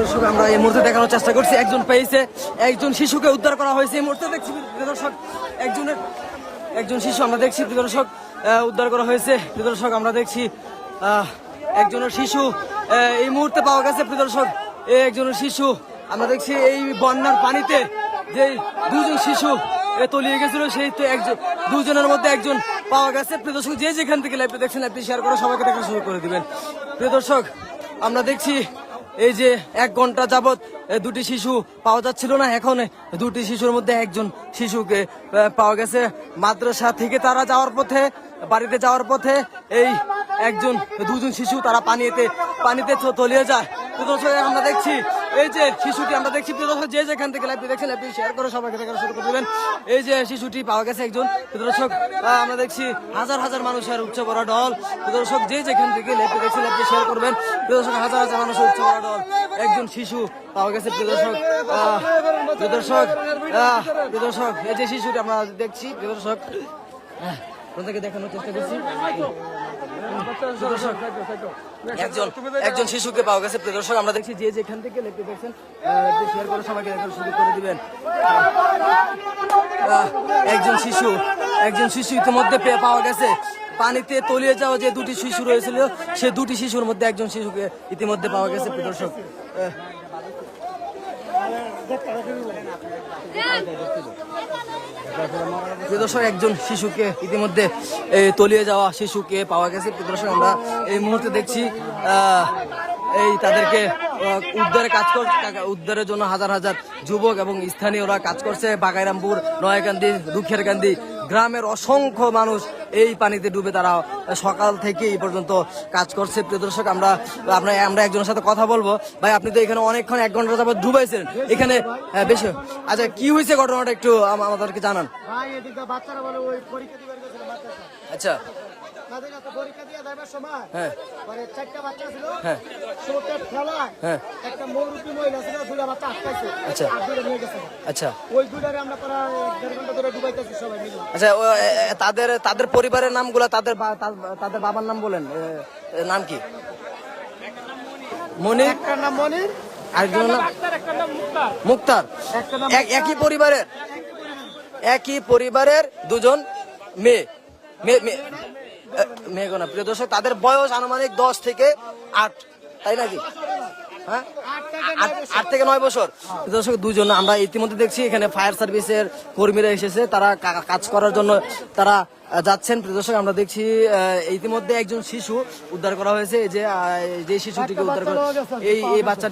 দর্শক, আমরা এই মুহূর্তে দেখানোর চেষ্টা করছি, একজন পেয়েছে, একজন শিশুকে উদ্ধার করা হয়েছে। এই মুহূর্তে দেখছি দর্শক, একজনের, একজন শিশু আমরা দেখছি দর্শক উদ্ধার করা হয়েছে। দর্শক, আমরা দেখছি একজনের শিশু এই মুহূর্তে পাওয়া গেছে দর্শক একজনের শিশু, আমরা দেখছি এই বন্যার পানিতে যে দুজন শিশু তলিয়ে গেছিল, সেই তো একজন, দুজনের মধ্যে একজন পাওয়া গেছে। প্রিয় দর্শক, যে যেখান থেকে লাইভে দেখছেন লাইভটি শেয়ার করে সবাইকে দেখা শুরু করে দিবেন। প্রিয় দর্শক, আমরা দেখছি এই যে এক ঘণ্টা যাবৎ দুটি শিশু পাওয়া যাচ্ছিল না। এখন দুটি শিশুর মধ্যে একজন শিশুকে পাওয়া গেছে। মাদ্রাসা থেকে তারা যাওয়ার পথে, বাড়িতে যাওয়ার পথে এই একজন, দুজন শিশু তারা পানিতে পানিতে তলিয়ে যায়। আমরা দেখছি এই যে শিশুটি আমরা দেখছি যে যেখান থেকে লাইভ দেখছেন লাইভটি শেয়ার করে সবাইকে দেখা শুরু করে দেবেন। এই যে শিশুটি পাওয়া গেছে একজন প্রিয় দর্শক আহ, আমরা দেখছি হাজার হাজার মানুষের উচ্চ বড় দল। প্রিয় দর্শক যে যেখান থেকে লাইভটি দেখছেন লাইভটি শেয়ার করবেন। প্রিয় দর্শক হাজার হাজার মানুষের উচ্চ বড় দল। একজন শিশু পাওয়া গেছে প্রিয় দর্শক আহ, প্রিয় দর্শক আহ, প্রিয় দর্শক এই যে শিশুটি আমরা দেখছি প্রিয় দর্শক আহ, আপনাদেরকে দেখানোর চেষ্টা করছি। একজন একজন শিশুকে পাওয়া গেছে। প্রিয় দর্শক আমরা দেখছি যে যেখান থেকে লেপে দেখছেন শেয়ার করে সবাইকে দেখার সুযোগ করে দিবেন। একজন শিশু একজন শিশু ইতিমধ্যে পাওয়া গেছে। পানিতে তলিয়ে যাওয়া যে দুটি শিশু রয়েছিল সে দুটি শিশুর মধ্যে একজন শিশুকে ইতিমধ্যে পাওয়া গেছে প্রিয় দর্শক। আহ, প্রিয় দর্শক, একজন শিশুকে ইতিমধ্যে এই তলিয়ে যাওয়া শিশুকে পাওয়া গেছে। প্রিয়দর্শক আমরা এই মুহূর্তে দেখছি এই তাদেরকে উদ্ধারে কাজ করছে উদ্ধারের জন্য হাজার হাজার যুবক এবং স্থানীয়রা কাজ করছে। বাগাইরামপুর নয়াকান্দি, দুঃখেরকান্দি গ্রামের অসংখ্য মানুষ এই পানিতে ডুবে তারা সকাল থেকে এই পর্যন্ত কাজ করছে। প্রিয় দর্শক আমরা আমরা আমরা একজনের সাথে কথা বলব। ভাই আপনি তো এখানে অনেকক্ষণ এক ঘণ্টা যাবত ডুবাইছেন। এখানে হ্যাঁ, বেশি। আচ্ছা কি হয়েছে ঘটনাটা একটু আমাদেরকে জানান। আচ্ছা। পরীক্ষা দিয়ে সময় হ্যাঁ। মানে চারটা বাচ্চা ছিল। হ্যাঁ। স্রোতের ঠেলায়। একটা মৌরুপি মহিলা ছিল দুটা বাচ্চা আটকাইছে। আচ্ছা। আর দুটো নিয়ে গেছে। আচ্ছা। ওই দুটারে আমরা প্রায় দেড় ঘণ্টা ধরে ডুবাইতেছি সবাই মিলে। আচ্ছা তাদের তাদের পরিবারের নামগুলো তাদের তাদের বাবার নাম বলেন নাম কি? মনির? একটার নাম মনির আরেকজনের নাম মুক্তার। একই পরিবারের? একই পরিবারের দুজন মেয়ে। মেয়ে প্রিয় দর্শক তাদের বয়স আনুমানিক দশ থেকে আট তাই নাকি? হ্যাঁ? আট- থেকে নয় বছর। দর্শক দুজন আমরা ইতিমধ্যে দেখছি এখানে ফায়ার সার্ভিসের কর্মীরা এসেছে তারা কাজ করার জন্য তারা যাচ্ছেন। প্রদর্শক আমরা দেখছি আহ, ইতিমধ্যে একজন শিশু উদ্ধার করা হয়েছে। যে যে শিশুটিকে উদ্ধার করা এই এই বাচ্চাটি